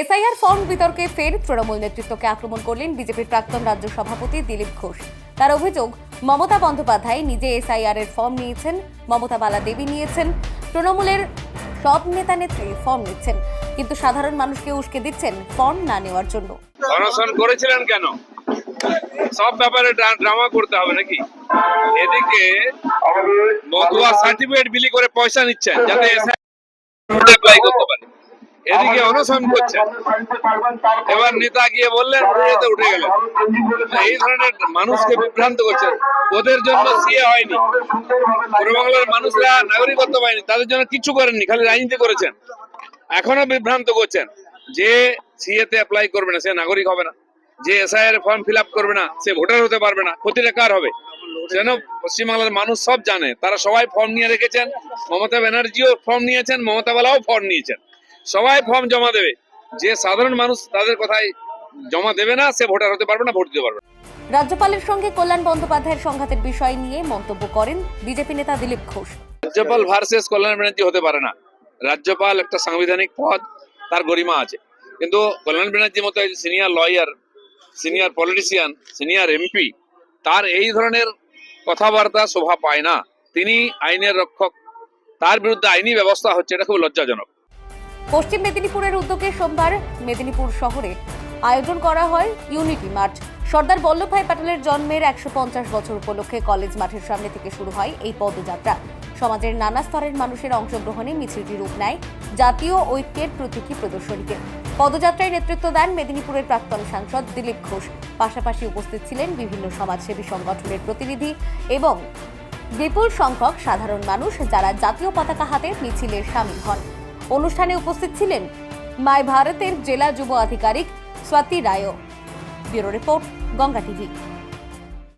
SIR form বিতর্কে ফের তৃণমূল নেতৃত্বকে আক্রমণ করলেন বিজেপির প্রাক্তন রাজ্য সভাপতি দিলীপ ঘোষ। তার অভিযোগ, মমতা বন্দ্যোপাধ্যায় নিজে এসআইআর এর ফর্ম নিয়েছেন, মমতা বালা দেবী নিয়েছেন, তৃণমূলের সব নেতা নেত্রী ফর্ম নিচ্ছেন, কিন্তু সাধারণ মানুষকে উস্কে দিচ্ছেন ফর্ম না নেওয়ার জন্য। অনশন করেছিলেন কেন? সব ব্যাপারে ড্রামা করতে হবে নাকি? এদিকে মতুয়া সার্টিফিকেট বিলি করে পয়সা নিচ্ছেন, যাতে অ্যাপ্লাই করতে এদিকে অনশন করছেন এবার নেতা গিয়ে বললেন যেতে উঠে গেলেন এই ধরনের মানুষকে বিভ্রান্ত করছেন ওদের জন্য সিএ হয়নি। পূর্ববাংলার মানুষরা নাগরিকত্ব পায়নি তাদের জন্য কিছু করেননি খালি রাজনীতি করেছেন। এখনও বিভ্রান্ত করছেন। যে সিএ তে অ্যাপ্লাই করবে না সে নাগরিক হবে না। যে এসআইআর ফর্ম ফিল আপ করবে না সে ভোটার হতে পারবে না। ক্ষতিটা কার হবে? যেন পশ্চিমবাংলার মানুষ সব জানে। তারা সবাই ফর্ম নিয়ে রেখেছেন। মমতা ব্যানার্জিও ফর্ম নিয়েছেন মমতা বালাও ফর্ম নিয়েছেন। সবাই ফর্ম জমা দেবে। যে সাধারণ মানুষ তাদের কথায় জমা দেবে না সে ভোটার হতে পারবে না ভোট দিতে পারবে না। রাজ্যপালের সঙ্গে কল্যাণ বন্দ্যোপাধ্যায়ের সংঘাতের বিষয় নিয়ে মন্তব্য করেন বিজেপি নেতা দিলীপ ঘোষ। রাজ্যপাল ভার্সেস কল্যাণ ব্যানার্জি হতে পারে না। রাজ্যপাল একটা সাংবিধানিক পদ তার গরিমা আছে। কিন্তু কল্যাণ ব্যানার্জির মতো senior lawyer senior politician senior MP তার এই ধরনের কথাবার্তা শোভা পায় না। তিনি আইনের রক্ষক। তার বিরুদ্ধে আইনি ব্যবস্থা হচ্ছে এটা খুব লজ্জাজনক। পশ্চিম মেদিনীপুরের উদ্যোগে সোমবার মেদিনীপুর শহরে আয়োজন করা হয় ইউনিটি মার্চ সর্দার বল্লভভাই প্যাটেলের জন্মের একশো পঞ্চাশ বছর উপলক্ষে কলেজ মাঠের সামনে থেকে শুরু হয় এই পদযাত্রা। সমাজের নানা স্তরের মানুষের অংশগ্রহণে মিছিলটি রূপ নেয় জাতীয় ঐক্যের প্রতীকী প্রদর্শনীতে পদযাত্রায় নেতৃত্ব দেন মেদিনীপুরের প্রাক্তন সাংসদ দিলীপ ঘোষ। পাশাপাশি উপস্থিত ছিলেন বিভিন্ন সমাজসেবী সংগঠনের প্রতিনিধি এবং বিপুল সংখ্যক সাধারণ মানুষ যারা জাতীয় পতাকা হাতে মিছিলের সামিল হন। অনুষ্ঠানে উপস্থিত ছিলেন মাই ভারতের জেলা যুব আধিকারিক Swati রায়ও। Bureau report Ganga TV.